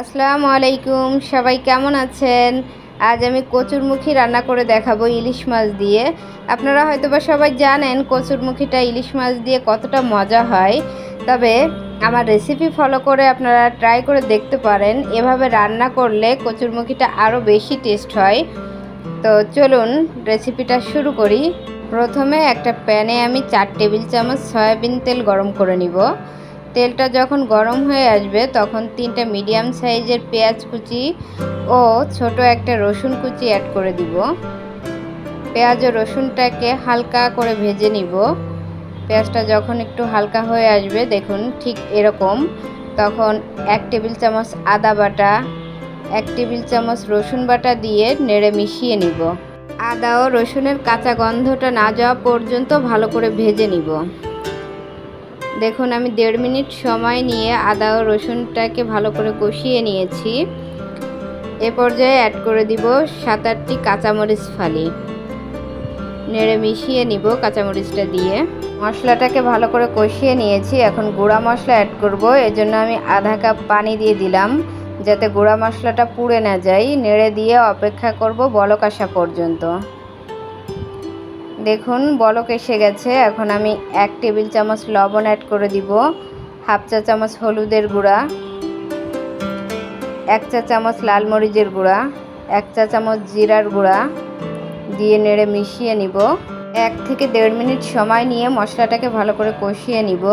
আসসালামু আলাইকুম, সবাই কেমন আছেন? আজ আমি কচুরমুখী রান্না করে দেখাবো ইলিশ মাছ দিয়ে। আপনারা হয়তোবা সবাই জানেন কচুরমুখীটা ইলিশ মাছ দিয়ে কতটা মজা হয়। তবে আমার রেসিপি ফলো করে আপনারা ট্রাই করে দেখতে পারেন, এভাবে রান্না করলে কচুরমুখীটা আরও বেশি টেস্ট হয়। তো চলুন রেসিপিটা শুরু করি। প্রথমে একটা প্যানে আমি চার টেবিল চামচ সয়াবিন তেল গরম করে নিব। তেলটা যখন গরম হয়ে আসবে, তখন তিনটা মিডিয়াম সাইজের পেঁয়াজ কুচি ও ছোট একটা রসুন কুচি অ্যাড করে দিব। পেঁয়াজ ও রসুনটাকে হালকা করে ভেজে নিব। পেঁয়াজটা যখন একটু হালকা হয়ে আসবে, দেখুন ঠিক এরকম। তখন এক টেবিল চামচ আদা বাটা, এক টেবিল চামচ রসুন বাটা দিয়ে নেড়ে মিশিয়ে নিব। আদা ও রসুনের কাঁচা গন্ধটা না যাওয়া পর্যন্ত ভালো করে ভেজে নিব। দেখুন, আমি দেড় মিনিট সময় নিয়ে আদা ও রসুনটাকে ভালো করে কষিয়ে নিয়েছি। এ পর্যায়ে অ্যাড করে দিব সাত আটটি কাঁচামরিচ ফালি। নেড়ে মিশিয়ে নিব কাঁচামরিচটা দিয়ে। মশলাটাকে ভালো করে কষিয়ে নিয়েছি, এখন গুঁড়া মশলা অ্যাড করব। এজন্য আমি আধা কাপ পানি দিয়ে দিলাম, যাতে গুঁড়া মশলাটা পুড়ে না যায়। নেড়ে দিয়ে অপেক্ষা করব বলক পর্যন্ত। দেখুন, বলক এসে গেছে। এখন আমি এক টেবিল চামচ লবণ অ্যাড করে দিব। হাফ চা চামচ হলুদের গুঁড়া। এক চা চামচ লাল মরিচের গুঁড়া। এক চা চামচ জিরার গুঁড়া। দিয়ে নেড়ে মিশিয়ে নিব। এক থেকে দেড় মিনিট সময় নিয়ে মশলাটাকে ভালো করে কষিয়ে নিব।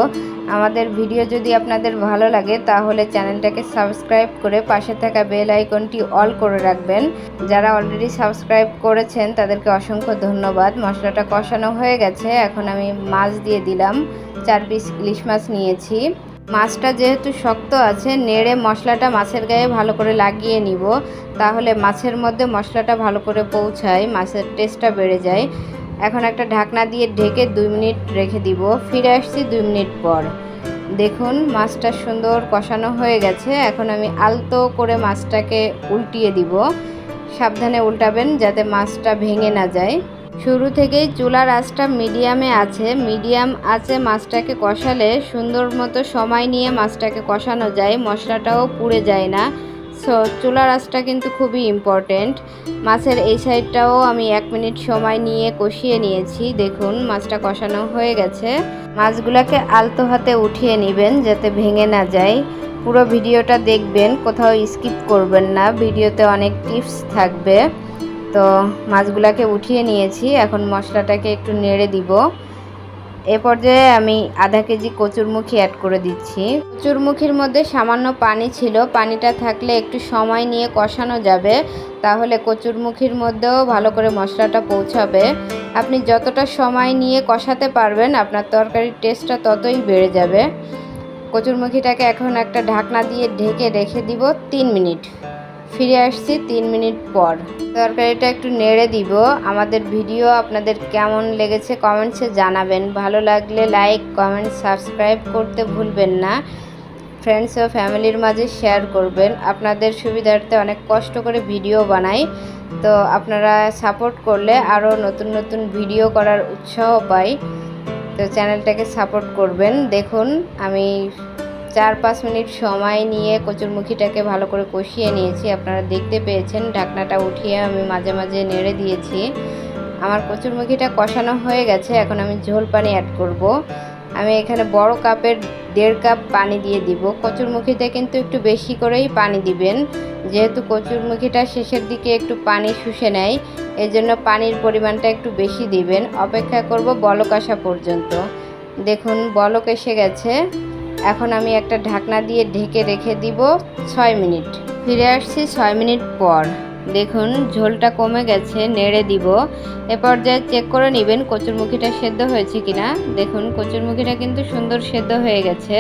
আমাদের ভিডিও যদি আপনাদের ভালো লাগে, তাহলে চ্যানেলটাকে সাবস্ক্রাইব করে পাশে থাকা বেল আইকনটি অল করে রাখবেন। যারা অলরেডি সাবস্ক্রাইব করেছেন, তাদেরকে অসংখ্য ধন্যবাদ। মশলাটা কষানো হয়ে গেছে, এখন আমি মাছ দিয়ে দিলাম। চার পিস ইলিশ মাছ নিয়েছি। মাছটা যেহেতু শক্ত আছে, নেড়ে মশলাটা মাছের গায়ে ভালো করে লাগিয়ে নিব। তাহলে মাছের মধ্যে মশলাটা ভালো করে পৌঁছায়, মাছের টেস্টটা বেড়ে যায়। এখন একটা ঢাকনা দিয়ে ঢেকে দুই মিনিট রেখে দিব। ফিরে আসছি দুই মিনিট পর। দেখুন, মাছটা সুন্দর কষানো হয়ে গেছে। এখন আমি আলতো করে মাছটাকে উল্টিয়ে দিব। সাবধানে উল্টাবেন যাতে মাছটা ভেঙে না যায়। শুরু থেকেই চুলার আঁচটা মিডিয়ামে আছে। মিডিয়াম আছে মাছটাকে কষালে সুন্দর মতো সময় নিয়ে মাছটাকে কষানো যায়। মশলাটাও পুড়ে যায় না। সো চুলার আঁচটা কিন্তু খুবই ইম্পর্টেন্ট মাছের এই সাইডটাও আমি এক মিনিট সময় নিয়ে কষিয়ে নিয়েছি। দেখুন, মাছটা কষানো হয়ে গেছে। মাছগুলোকে আলতো হাতে উঠিয়ে নেবেন যাতে ভেঙে না যায়। পুরো ভিডিওটা দেখবেন, কোথাও স্কিপ করবেন না। ভিডিওতে অনেক টিপস থাকবে। তো, মাছগুলাকে উঠিয়ে নিয়েছি। এখন মশলাটাকে একটু নেড়ে দিব। এ পর্যায়ে আমি আধা কেজি কচুরমুখী অ্যাড করে দিচ্ছি। কচুরমুখীর মধ্যে সামান্য পানি ছিল। পানিটা থাকলে একটু সময় নিয়ে কষানো যাবে। তাহলে কচুরমুখীর মধ্যেও ভালো করে মশলাটা পৌঁছাবে। আপনি যতটা সময় নিয়ে কষাতে পারবেন, আপনার তরকারির টেস্টটা ততই বেড়ে যাবে। কচুরমুখীটাকে এখন একটা ঢাকনা দিয়ে ঢেকে রেখে দিব তিন মিনিট। ফিরে আসছি তিন মিনিট পর। তরকারিটা একটু নেড়ে দিব। আমাদের ভিডিও আপনাদের কেমন লেগেছে কমেন্টসে জানাবেন। ভালো লাগলে লাইক কমেন্ট সাবস্ক্রাইব করতে ভুলবেন না। ফ্রেন্ডস ও ফ্যামিলির মাঝে শেয়ার করবেন। আপনাদের সুবিধার্থে অনেক কষ্ট করে ভিডিও বানাই। তো আপনারা সাপোর্ট করলে আরও নতুন নতুন ভিডিও করার উৎসাহ পাই। তো চ্যানেলটাকে সাপোর্ট করবেন। দেখুন, আমি চার পাঁচ মিনিট সময় নিয়ে কচুরমুখিটাকে ভালো করে কষিয়ে নিয়েছি। আপনারা দেখতে পেয়েছেন, ঢাকনাটা উঠিয়ে আমি মাঝে মাঝে নেড়ে দিয়েছি। আমার কচুরমুখিটা কষানো হয়ে গেছে, এখন আমি ঝোল পানি অ্যাড করব। আমি এখানে বড় কাপের দেড় কাপ পানি দিয়ে দিব। কচুরমুখিতে কিন্তু একটু বেশি করেই পানি দিবেন। যেহেতু কচুরমুখিটা শেষের দিকে একটু পানি শুষে নেয়, এজন্য পানির পরিমাণটা একটু বেশি দিবেন। অপেক্ষা করব বলক আসা পর্যন্ত। দেখুন, বলক এসে গেছে। এখন আমি একটা ঢাকনা দিয়ে ঢেকে রেখে দিব ছয় মিনিট। ফিরে আসছি ছয় মিনিট পর। দেখুন, ঝোলটা কমে গেছে, নেড়ে দিব। এ পর্যায়ে চেক করে নেবেন কচুরমুখিটা সেদ্ধ হয়েছে কিনা। দেখুন, কচুরমুখিটা কিন্তু সুন্দর সেদ্ধ হয়ে গেছে।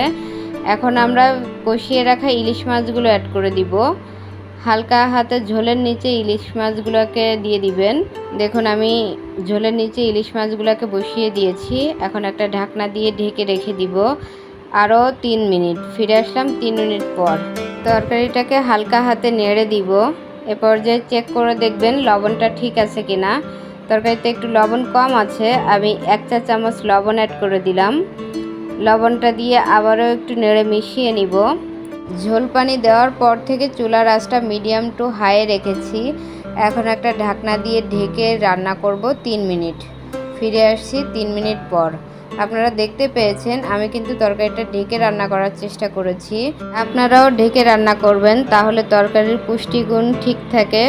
এখন আমরা কষিয়ে রাখা ইলিশ মাছগুলো অ্যাড করে দিব। হালকা হাতে ঝোলের নিচে ইলিশ মাছগুলোকে দিয়ে দিবেন। দেখুন, আমি ঝোলের নিচে ইলিশ মাছগুলোকে বসিয়ে দিয়েছি। এখন একটা ঢাকনা দিয়ে ঢেকে রেখে দিব। আরও তিন মিনিট। ফিরে আসলাম তিন মিনিট পর। তরকারিটাকে হালকা হাতে নেড়ে দিব। এ পর্যায়ে চেক করে দেখবেন লবণটা ঠিক আছে কি না তরকারিতে একটু লবণ কম আছে, আমি এক চা চামচ লবণ অ্যাড করে দিলাম। লবণটা দিয়ে আবারও একটু নেড়ে মিশিয়ে নিব। ঝোল পানি দেওয়ার পর থেকে চুলার আঁচটা মিডিয়াম টু হাইয়ে রেখেছি। এখন একটা ঢাকনা দিয়ে ঢেকে রান্না করব তিন মিনিট। ফিরে আসছি তিন মিনিট পর। আপনারা দেখতে পেয়েছেন, আমি কিন্তু তরকারিটা ঢেকে রান্না করার চেষ্টা করেছি। আপনারাও ঢেকে রান্না করবেন, তাহলে তরকারির পুষ্টিগুণ ঠিক থাকে,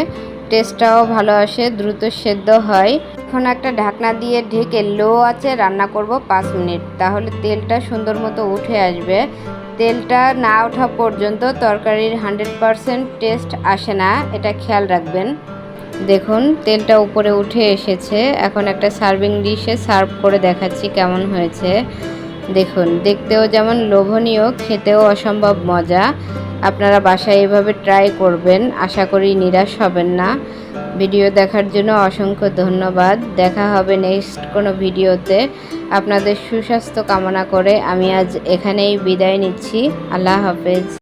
টেস্টটাও ভালো আসে, দ্রুত সেদ্ধ হয়। এখন একটা ঢাকনা দিয়ে ঢেকে লো আছে রান্না করব পাঁচ মিনিট, তাহলে তেলটা সুন্দর মতো উঠে আসবে। তেলটা না ওঠা পর্যন্ত তরকারির হান্ড্রেড পারসেন্ট টেস্ট আসে না, এটা খেয়াল রাখবেন। দেখুন, তেলটা উপরে উঠে এসেছে। এখন একটা সার্ভিং ডিশে সার্ভ করে দেখাচ্ছি কেমন হয়েছে। দেখুন, দেখতেও যেমন লোভনীয়, খেতেও অসম্ভব মজা। আপনারা বাসায় এভাবে ট্রাই করবেন, আশা করি নিরাশ হবেন না। ভিডিও দেখার জন্য অসংখ্য ধন্যবাদ। দেখা হবে নেক্সট কোনো ভিডিওতে। আপনাদের সুস্বাস্থ্য কামনা করে আমি আজ এখানেই বিদায় নিচ্ছি। আল্লাহ হাফেজ।